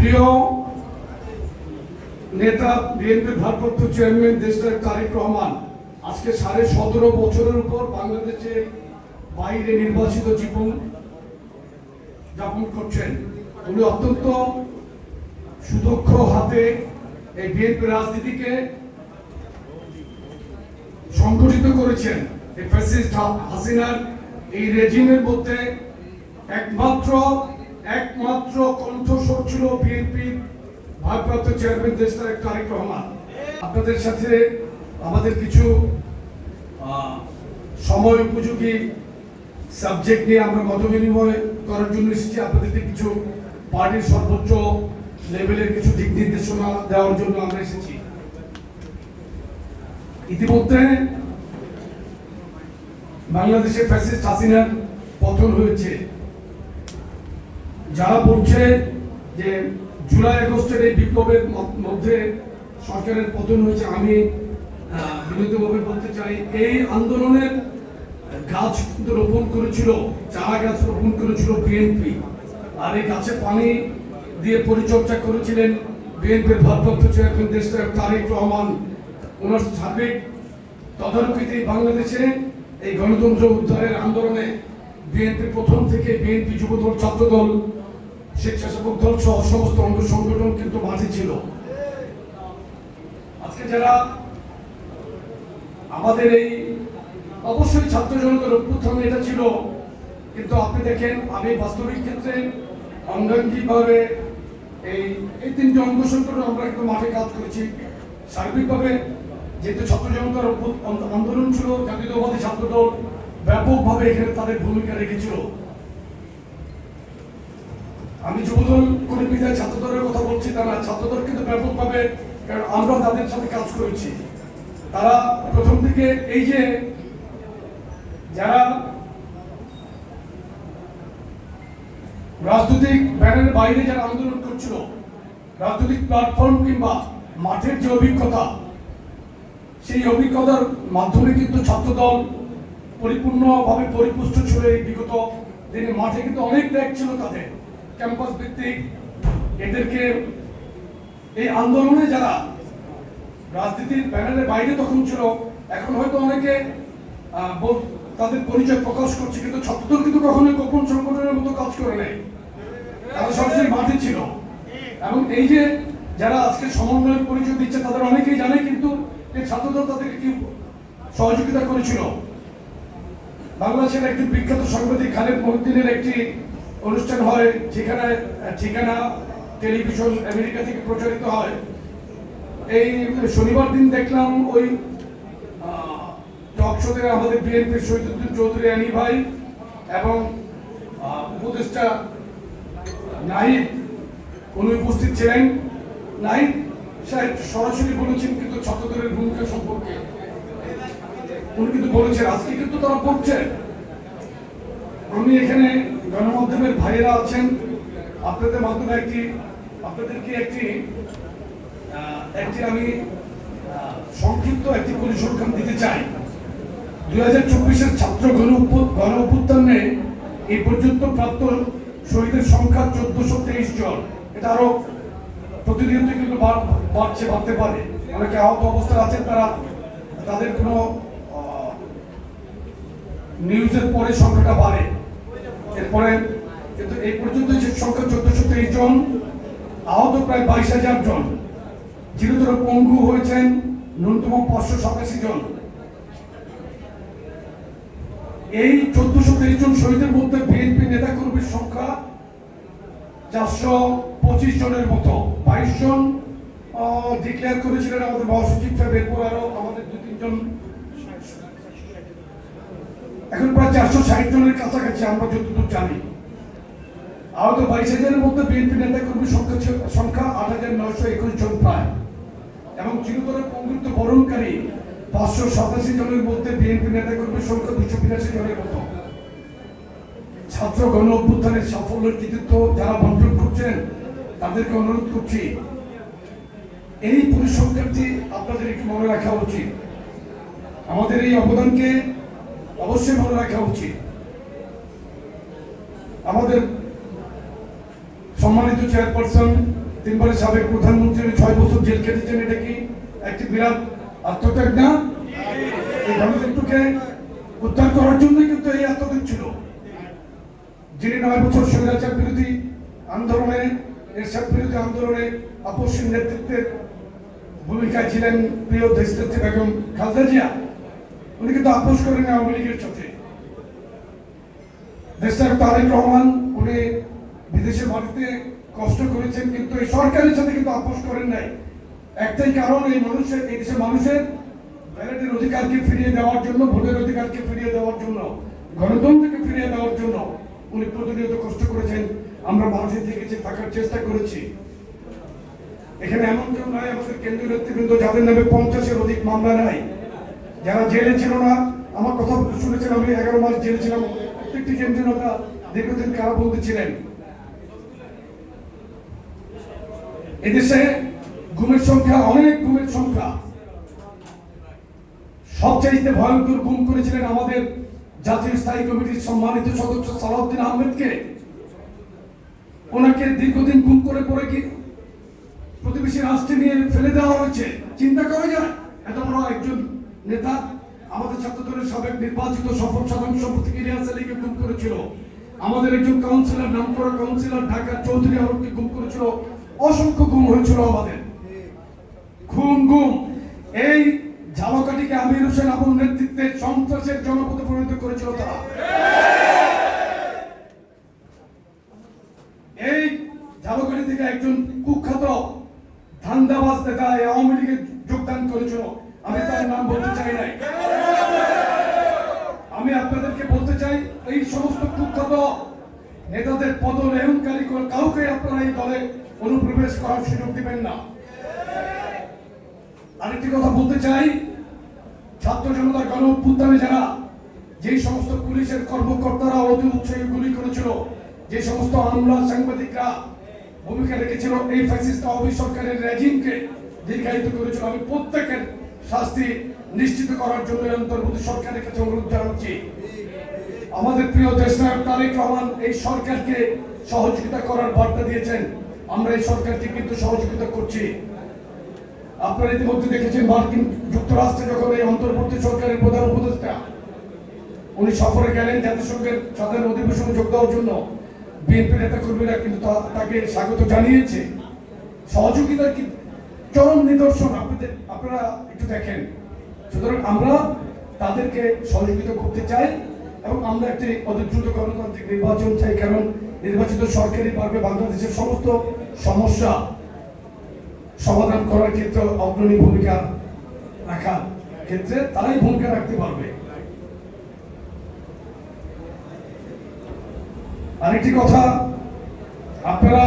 প্রিয় নেতা বিএনপির ভারপ্রাপ্ত চেয়ারম্যান, দেশটার রহমান, আজকে সাড়ে সতেরো বছরের উপর বাংলাদেশে বাইরে নির্বাচিত জীবন যাপন করছেন। উনি অত্যন্ত সুদক্ষ হাতে এই বিএনপি রাজনীতিকে সংগঠিত করেছেন। হাসিনার এই রেজিমের মধ্যে একমাত্র একমাত্র ছিল বিএনপির ভারপ্রাপ্ত চেয়ারম্যান দেশ তারেক তারেক রহমান। আপনাদের সাথে আমাদের কিছু সময় উপযোগী সাবজেক্ট নিয়ে আমরা মত বিনিময় করার জন্য এসেছি। আপনাদেরকে কিছু পার্টির সর্বোচ্চ লেভেলের কিছু দিক নির্দেশনা দেওয়ার জন্য আমরা এসেছি। ইতিমধ্যে বাংলাদেশে ফ্যাসিস্ট হাসিনার পতন হয়েছে। যারা বলছে যে জুলাই আগস্টের এই বিপ্লবের মধ্যে সরকারের পতন হয়েছে, আমি বিনীতভাবে বলতে চাই, এই আন্দোলনের গাছ কিন্তু রোপণ করেছিল, চারা গাছ রোপণ করেছিল বিএনপি আর এই গাছে পানি দিয়ে পরিচর্যা করেছিলেন বিএনপির ভারপ্রাপ্ত চেয়ারম্যান দেশটার তারেক রহমান। ওনার সার্বিক তদারকিতে বাংলাদেশে এই গণতন্ত্র উদ্ধারের আন্দোলনে বিএনপি প্রথম থেকে বিএনপি যুবদল ছাত্রদল স্বেচ্ছাসেবক দল সহ সমস্ত অঙ্গ সংগঠন কিন্তু মাঠে ছিল। আজকে যারা আমাদের এই অবশ্যই ছাত্র জনতার অভ্যুত্থান এটা ছিল, কিন্তু আপনি দেখেন, আমি বাস্তবিক ক্ষেত্রে অঙ্গাঙ্গিকভাবে এই এই তিনটি অঙ্গ সংগঠন আমরা কিন্তু মাঠে কাজ করেছি। সার্বিকভাবে যেহেতু ছাত্র জনতার অভ্যুত- আন্দোলন ছিল, জাতীয়তাবাদী ছাত্র দল ব্যাপকভাবে এখানে তাদের ভূমিকা রেখেছিল। আমি যুবদল করে বিদায় ছাত্রদলের কথা বলছি, তারা ছাত্রদল কিন্তু ব্যাপকভাবে, কারণ আমরা তাদের সাথে কাজ করেছি। তারা প্রথম থেকে এই যে যারা রাজনৈতিক ব্যানারের বাইরে যারা আন্দোলন করছিল, রাজনৈতিক প্ল্যাটফর্ম কিংবা মাঠের যে অভিজ্ঞতা, সেই অভিজ্ঞতার মাধ্যমে কিন্তু ছাত্রদল পরিপূর্ণভাবে পরিপুষ্ট ছিল এই বিগত দিনে। মাঠে কিন্তু অনেক ত্যাগ ছিল তাদের। ক্যাম্পাস ভিত্তিক এদেরকে এই আন্দোলনে যারা রাজনীতির ব্যানারের বাইরে তখন ছিল, এখন হয়তো অনেকে তাদের পরিচয় প্রকাশ করছে, কিন্তু ছাত্রদল কিন্তু কখনোই গোপন সংগঠনের মতো কাজ করে নেই। তারা সরাসরি মাঠে ছিল। এবং এই যে যারা আজকে সমন্বয়ের পরিচয় দিচ্ছে, তাদের অনেকেই জানে কিন্তু এই ছাত্রদল তাদেরকে কি সহযোগিতা করেছিল। বাংলাদেশের একটি বিখ্যাত সাংবাদিক খালেদ মহিউদ্দিনের একটি অনুষ্ঠান হয় যেখানে ঠিকানা টেলিভিশন আমেরিকা থেকে প্রচারিত হয়। এই শনিবার দিন দেখলাম ওই টক শোতে আমাদের বিএনপির শহীদুদ্দিন চৌধুরী আনি ভাই এবং উপদেষ্টা নাহিদ, উনি উপস্থিত ছিলেন। নাহিদ সাহেব সরাসরি বলেছেন কিন্তু ছাত্রদের ভূমিকা সম্পর্কে। উনি কিন্তু বলেছেন, আজকে কিন্তু তারা পড়ছেন। আমি এখানে গণমাধ্যমের ভাইয়েরা আছেন। আপনাদের মাধ্যমে একটি, আপনাদেরকে একটি একটি আমি সংক্ষিপ্ত একটি পরিসংখ্যান দিতে চাই। দুই হাজার চব্বিশের ছাত্র গণ গণ অভ্যুত্থানে এই পর্যন্ত প্রাপ্ত শহীদের সংখ্যা চোদ্দশো তেইশ জন। এটা আরও প্রতিনিয়ত কিন্তু বাড়- বাড়ছে, বাড়তে পারে। অনেকে আহত অবস্থায় আছেন তারা, তাদের কোনো নিউজের পরে সংখ্যাটা বাড়ে। এরপরে কিন্তু এই পর্যন্ত যে সংখ্যা চোদ্দশো তেইশ জন, আহত প্রায় বাইশ হাজার জন। চিরতর পঙ্গু হয়েছেন ন্যূনতম পাঁচশো সাতাশি জন। এই চোদ্দশো তেইশ জন শহীদের মধ্যে বিএনপি নেতাকর্মীর সংখ্যা চারশো পঁচিশ জনের মতো। বাইশ জন ডিক্লেয়ার করেছিলেন আমাদের মহাসচিব সাহেব, এরপর আরও আমাদের দু তিনজন এখন প্রায় চারশো ষাট জনের কাছাকাছি আমরা যতদূর জানি। আহত বাইশ হাজারের মধ্যে বিএনপি নেতাকর্মীর সংখ্যা সংখ্যা আট হাজার নয়শো একুশ জন প্রায়। এবং চিরতর পঙ্গুত্ব বরণকারী পাঁচশো সাতাশি জনের মধ্যে বিএনপি নেতাকর্মীর সংখ্যা দুশো বিরাশি জনের মতো। ছাত্র গণ অভ্যুত্থানের সাফল্যের কৃতিত্ব যারা বন্টন করছেন, তাদেরকে অনুরোধ করছি, এই পরিসংখ্যানটি আপনাদের একটু মনে রাখা উচিত। আমাদের এই অবদানকে অবশ্যই মনে রাখা উচিত। আমাদের সম্মানিত চেয়ারপারসন তিনবারের সাবেক প্রধানমন্ত্রী ছয় বছর জেল কেটেছেন এটা কি একটি বিরাট আত্মত্যাগ না? এই গণতন্ত্রকে উদ্ধার করার জন্যই কিন্তু এই আত্মত্যাগ ছিল। যিনি নয় বছর স্বৈরাচার বিরোধী আন্দোলনে, এরশাদ বিরোধী আন্দোলনে আপসীর নেতৃত্বের ভূমিকায় ছিলেন প্রিয় দেশনেত্রী বেগম খালদা জিয়া। উনি কিন্তু আপোষ করেন আওয়ামী লীগের সাথে। দেশের তারেক রহমান উনি বিদেশে বাড়িতে কষ্ট করেছেন, কিন্তু এই সরকারের সাথে কিন্তু আপোষ করেন নাই। একটাই কারণ, এই মানুষের এই দেশের মানুষের ব্যালটের অধিকারকে ফিরিয়ে দেওয়ার জন্য, ভোটের অধিকারকে ফিরিয়ে দেওয়ার জন্য, গণতন্ত্রকে ফিরিয়ে দেওয়ার জন্য উনি প্রতিনিয়ত কষ্ট করেছেন। আমরা মানুষের থেকে থাকার চেষ্টা করেছি। এখানে এমন কেউ নাই, আমাদের কেন্দ্রীয় নেতৃবৃন্দ, যাদের নামে পঞ্চাশের অধিক মামলা নাই। যারা জেলে ছিল না, আমার কথা শুনেছেন, আমি এগারো মাস জেলে ছিলাম। প্রত্যেকটি কেন্দ্রীয় নেতা দীর্ঘদিন কারাবন্দী ছিলেন। এদেশে গুমের সংখ্যা, অনেক গুমের সংখ্যা। সবচাইতে ভয়ঙ্কর গুম করেছিলেন আমাদের জাতীয় স্থায়ী কমিটির সম্মানিত সদস্য সালাউদ্দিন আহমেদকে। ওনাকে দীর্ঘদিন গুম করে পরে কি প্রতিবেশী রাষ্ট্রে নিয়ে ফেলে দেওয়া হয়েছে, চিন্তা করা যায়? এত বড় একজন নেতা, আমাদের ছাত্র দলের সাবেক নির্বাচিত সফল সাধারণ সম্পাদক ইলিয়াস আলীকে গুম করেছিল। আমাদের একজন কাউন্সিলর নাম করা কাউন্সিলর ঢাকার চৌধুরী আলমকে গুম করেছিল। অসংখ্য গুম হয়েছিল আমাদের। খুন, গুম। এই ঝালকাঠিকে আমির হোসেন আবুর নেতৃত্বে সন্ত্রাসের জনপদে পরিণত করেছিল তারা। এই ঝালকাঠি থেকে একজন কুখ্যাত ধান্দাবাজ নেতা আওয়ামী লীগে যোগদান করেছিল। আমি তার নাম বলতে চাই নাই। আমি আপনাদেরকে বলতে চাই, এই সমস্ত কুখ্যাত নেতাদের পদলেহনকারী করে কাউকে আপনারা এই দলে অনুপ্রবেশ করার সুযোগ দিবেন না। আরেকটি কথা বলতে চাই, ছাত্র জনতা গণ অভ্যুত্থানে যারা যেই সমস্ত পুলিশের কর্মকর্তারা অতি উৎসাহী গুলি করেছিল, যে সমস্ত আমলা সাংবাদিকরা ভূমিকা রেখেছিল, এই ফ্যাসিস্ট আওয়ামী সরকারের রেজিমকে দীর্ঘায়িত করেছিল। আমি প্রত্যেকের শাস্তি নিশ্চিত করার জন্য অন্তর্বর্তী সরকারের কাছে অনুরোধ জানাচ্ছি। আমাদের প্রিয় দেশ নায়ক তারেক রহমান এই সরকারকে সহযোগিতা করার বার্তা দিয়েছেন। আমরা এই সরকারকে কিন্তু সহযোগিতা করছি। আপনারা ইতিমধ্যে দেখেছেন মার্কিন যুক্তরাষ্ট্রে যখন এই অন্তর্বর্তী সরকারের প্রধান উপদেষ্টা, উনি সফরে গেলেন জাতিসংঘের সাধারণ অধিবেশনে যোগ দেওয়ার জন্য। বিএনপি নেতা কর্মীরা কিন্তু তাকে স্বাগত জানিয়েছে। সহযোগিতা কি চরম নিদর্শন আপনাদের আপনারা একটু দেখেন। সুতরাং আমরা তাদেরকে সহযোগিতা করতে চাই এবং আমরা একটি অতি দ্রুত গণতান্ত্রিক নির্বাচন চাই, কারণ নির্বাচিত সরকারি পারবে বাংলাদেশের সমস্ত সমস্যা সমাধান করার ক্ষেত্রে অগ্রণী ভূমিকা রাখার ক্ষেত্রে তারাই ভূমিকা রাখতে পারবে। আরেকটি কথা, আপনারা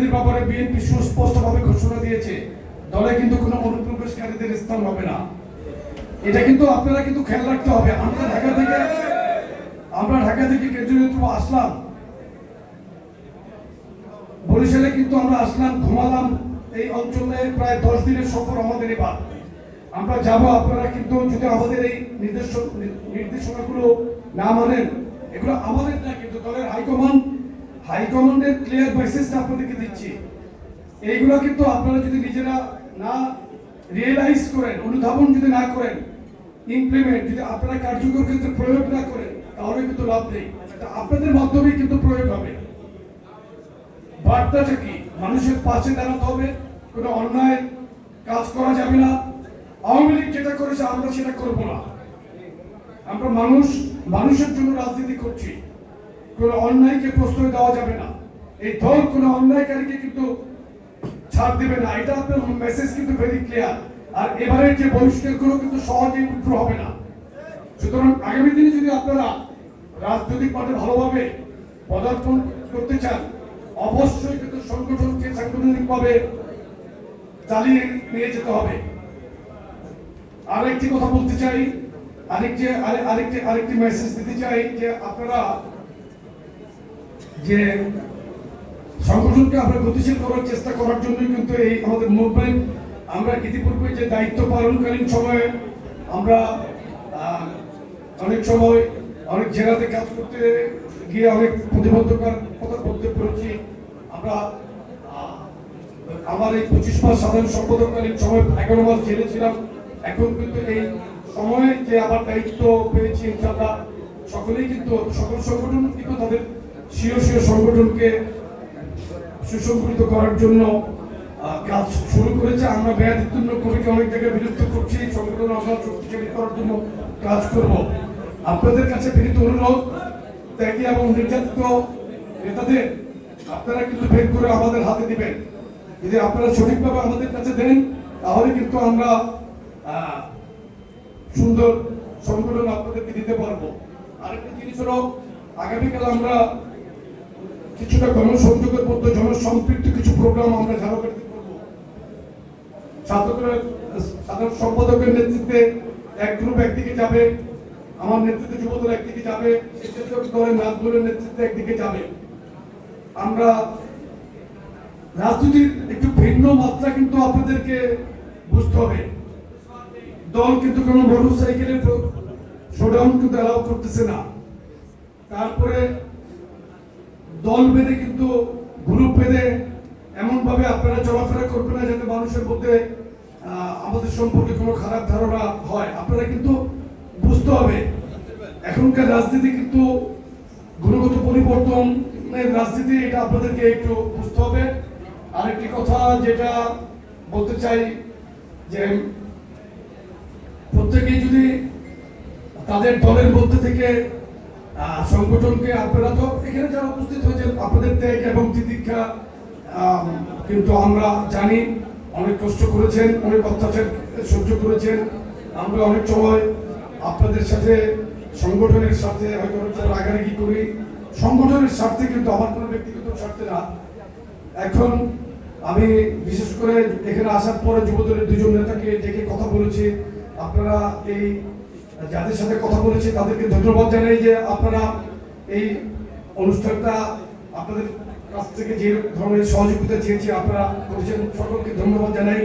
অনুপ্রবেশকারীদের ব্যাপারে বিএনপি সুস্পষ্টভাবে ঘোষণা দিয়েছে। দলে কিন্তু কোনো অনুপ্রবেশকারীদের স্থান হবে না। এটা কিন্তু আপনারা কিন্তু খেয়াল রাখতে হবে। আমরা ঢাকা থেকে, আমরা ঢাকা থেকে নেতৃত্ব আসলাম। বরিশালে কিন্তু আমরা আসলাম, ঘুমালাম। এই অঞ্চলে প্রায় দশ দিনের সফর আমাদের এবার। আমরা যাব, আপনারা কিন্তু যদি আমাদের এই নির্দেশ নির্দেশনাগুলো না মানেন, এগুলো আমাদের না, কিন্তু দলের হাইকমান্ড হাইকমান্ডের ক্লিয়ার মেসেজটা আপনাদেরকে দিচ্ছি। এইগুলো কিন্তু আপনারা যদি নিজেরা না রিয়েলাইজ করেন, অনুধাবন যদি না করেন ইমপ্লিমেন্ট যদি আপনারা কার্যকর ক্ষেত্রে প্রয়োগ না করেন, তাহলে কিন্তু লাভ নেই। আপনাদের মাধ্যমেই কিন্তু প্রয়োগ হবে। বার্তাটা কি? মানুষের পাশে দাঁড়াতে হবে, কোনো অন্যায় কাজ করা যাবে না। আওয়ামী লীগ যেটা করেছে, আমরা সেটা করব না। আমরা মানুষ, মানুষের জন্য রাজনীতি করছি। কোনো অন্যায়কে প্রশ্রয় দেওয়া যাবে না। এই দল কোনো অন্যায়কারীকে কিন্তু ছাড় দেবে না। এটা আপনার মেসেজ কিন্তু ভেরি ক্লিয়ার আর এবারের যে বহিষ্কারগুলো কিন্তু সহজেই উত্তর হবে না। সুতরাং আগামী দিনে যদি আপনারা রাজনৈতিক পথে ভালোভাবে পদার্পণ করতে চান, অবশ্যই কিন্তু সংগঠনকে সাংগঠনিকভাবে চালিয়ে নিয়ে যেতে হবে। আরেকটি কথা বলতে চাই, আরেকটি, আরে- আরেকটি আরেকটি মেসেজ দিতে চাই যে আপনারা যে সংগঠনকে আমরা গতিশীল করার চেষ্টা করার জন্যই কিন্তু এই আমাদের মুভমেন্ট আমরা ইতিপূর্বে যে দায়িত্ব পালনকালীন সময়ে আমরা অনেক সময় অনেক জেলাতে কাজ করতে গিয়ে অনেক প্রতিবন্ধকার কথা বলতে পেরেছি আমরা আমার এই পঁচিশ মাস সাধারণ সম্পাদককালীন সময় এগারো মাস জেলে ছিলাম। এখন কিন্তু এই সময়ে যে আমার দায়িত্ব পেয়েছি ইনশাল্লাহ সকলেই কিন্তু, সকল সংগঠন কিন্তু তাদের স্বীয় সংগঠনকে সুসংগঠিত করার জন্য কাজ শুরু করেছে। আমরা মেয়াদোত্তীর্ণ কমিটি অনেক জায়গায় বিলুপ্ত করছি। সংগঠন আমরা শক্তিশালী করার জন্য কাজ করব। আপনাদের কাছে বিনীত অনুরোধ, ত্যাগী এবং নির্যাতিত নেতাদের আপনারা কিন্তু বের করে আমাদের হাতে দিবেন। যদি আপনারা সঠিকভাবে আমাদের কাছে দেন, তাহলে কিন্তু আমরা সুন্দর সংগঠন আপনাদেরকে দিতে পারব। আরেকটা জিনিস হলো, আগামীকাল আমরা কিছুটা গণসংযোগের মধ্যে জনসম্পৃক্ত কিছু প্রোগ্রাম আমরা ঝাড়খণ্ডে করব। ছাত্রদের সাধারণ সম্পাদকের নেতৃত্বে এক গ্রুপ একদিকে যাবে, আমার নেতৃত্বে যুবদল একদিকে যাবে, স্বেচ্ছাসেবক দলের নাজমুলের নেতৃত্বে একদিকে যাবে। আমরা রাজনীতির একটু ভিন্ন মাত্রা কিন্তু আপনাদেরকে বুঝতে হবে। দল কিন্তু কোনো মোটর সাইকেলের শোডাউন কিন্তু অ্যালাউ করতেছে না। তারপরে দল বেঁধে কিন্তু গ্রুপ বেঁধে এমন ভাবে আপনারা চলাফেরা করবেন না যাতে মানুষের মধ্যে আমাদের সম্পর্কে কোনো খারাপ ধারণা হয়। আপনারা কিন্তু বুঝতে হবে, এখনকার রাজনীতি কিন্তু গুণগত পরিবর্তনের রাজনীতি, এটা আপনাদেরকে একটু বুঝতে হবে। আরেকটি কথা যেটা বলতে চাই যে, প্রত্যেকেই যদি তাদের দলের মধ্যে থেকে সংগঠনকে আপনারা তো এখানে যারা উপস্থিত হয়েছে, আপনাদের ত্যাগ এবং তিতিক্ষা কিন্তু আমরা জানি অনেক কষ্ট করেছেন, অনেক অত্যাচার সহ্য করেছেন। আমরা অনেক সময় আপনাদের সাথে, সংগঠনের সাথে হয়তো অনেক রাগারাগি করি। সংগঠনের স্বার্থে কিন্তু, আমার কোনো ব্যক্তিগত স্বার্থে না। এখন আমি বিশেষ করে এখানে আসার পরে যুবদলের দুজন নেতাকে ডেকে কথা বলেছি। আপনারা এই যাদের সাথে কথা বলেছি, তাদেরকে ধন্যবাদ জানাই যে আপনারা এই অনুষ্ঠানটা আপনাদের কাছ থেকে যে ধরনের সহযোগিতা চেয়েছি, আপনারা করেছেন। সকলকে ধন্যবাদ জানাই।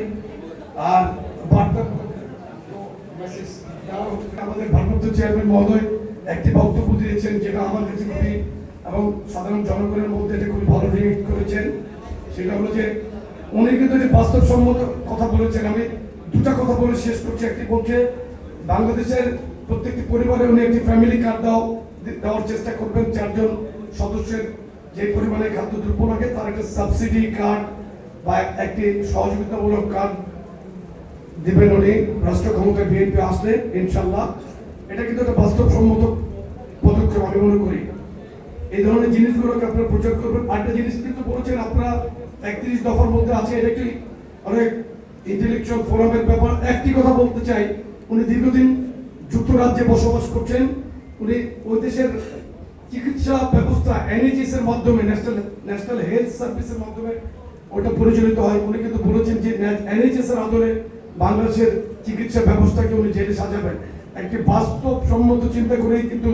আর। আমাদের ভারপ্রাপ্ত চেয়ারম্যান মহোদয় একটি বক্তব্য দিয়েছেন, যেটা আমার কাছে খুবই এবং সাধারণ জনগণের মধ্যে এটা খুবই ভালো রিয়েক্ট করেছেন। সেটা হলো যে, উনি কিন্তু বাস্তবসম্মত কথা বলেছেন। আমি দুটা কথা বলে শেষ করছি। একটি বলছে বাংলাদেশের প্রত্যেকটি পরিবারে উনি একটি ফ্যামিলি কার্ড দাও, দেওয়ার চেষ্টা করবেন। চারজন সদস্যের যে পরিমাণে খাদ্য খাদ্যদ্রব্য লাগে, তার একটা সাবসিডি কার্ড বা একটি সহযোগিতামূলক কার্ড দিবেন উনি। রাষ্ট্র ক্ষমতায় বিএনপি আসলে ইনশাল্লাহ এটা কিন্তু একটা বাস্তবসম্মত পদক্ষেপ আমি মনে করি। এই ধরনের জিনিসগুলোকে আপনারা প্রচার করবেন। আরেকটা জিনিস কিন্তু বলেছেন, আপনারা একত্রিশ দফার মধ্যে আছে, এটা একটি অনেক ইন্টেলেকচুয়াল ফোরামের ব্যাপার? একটি কথা বলতে চাই উনি দীর্ঘদিন যুক্তরাজ্যে বসবাস করছেন। উনি ওই দেশের চিকিৎসা ব্যবস্থা এনএইচএস এর মাধ্যমে ন্যাশনাল ন্যাশনাল হেলথ সার্ভিসের মাধ্যমে ওটা পরিচালিত হয়। উনি কিন্তু বলেছেন যে এনএইচএস এর আদলে বাংলাদেশের চিকিৎসা ব্যবস্থাকে উনি জেলে সাজাবেন। একটি বাস্তব সম্মত চিন্তা করেই কিন্তু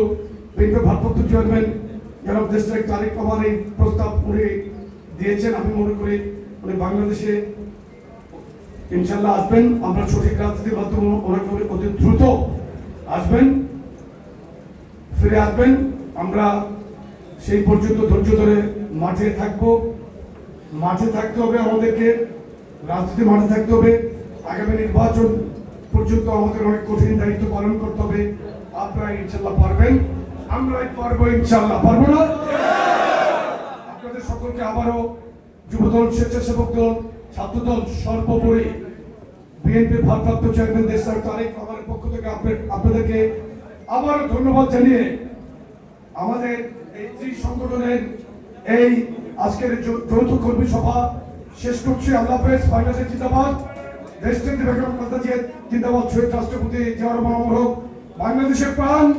বিএনপি ভারপ্রাপ্ত চেয়ারম্যান জনাব দেশনায়ক তারেক রহমান এই প্রস্তাব উনি দিয়েছেন। আমি মনে করি উনি বাংলাদেশে ইনশাল্লাহ আসবেন। আমরা সঠিক রাজনীতির মাধ্যমে অনেক অতি দ্রুত আসবেন। ফিরে আসবেন। আমরা সেই পর্যন্ত ধৈর্য ধরে মাঠে থাকব। মাঠে থাকতে হবে আমাদেরকে। রাজনীতি মাঠে থাকতে হবে। আগামী নির্বাচন পর্যন্ত আমাদের অনেক কঠিন দায়িত্ব পালন করতে হবে। আপনারা ইনশাল্লাহ পারবেন। আমরাই পারব ইনশাল্লাহ পারব না? আপনাদের সকলকে আবারও যুবদল, স্বেচ্ছাসেবক দল ছাত্রদল সর্বোপরি বিএনপির ভারপ্রাপ্ত চেয়ারম্যান দেশ তারেক রহমানের পক্ষ থেকে আপনি- আপনাদেরকে আবারও ধন্যবাদ জানিয়ে আমাদের এই ত্রি সংগঠনের এই আজকের যৌ- যৌথ কর্মী সভা শেষ করছি। আল্লাহ হাফেজ, বাংলাদেশের জিন্দাবাদ। দেশটিতে বেগম খালেদা জিয়া, জিন্দাবাদ। শহীদ রাষ্ট্রপতি জিয়া রহমান হোক। বাংলাদেশের প্রাণ।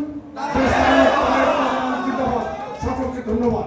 সকলকে ধন্যবাদ।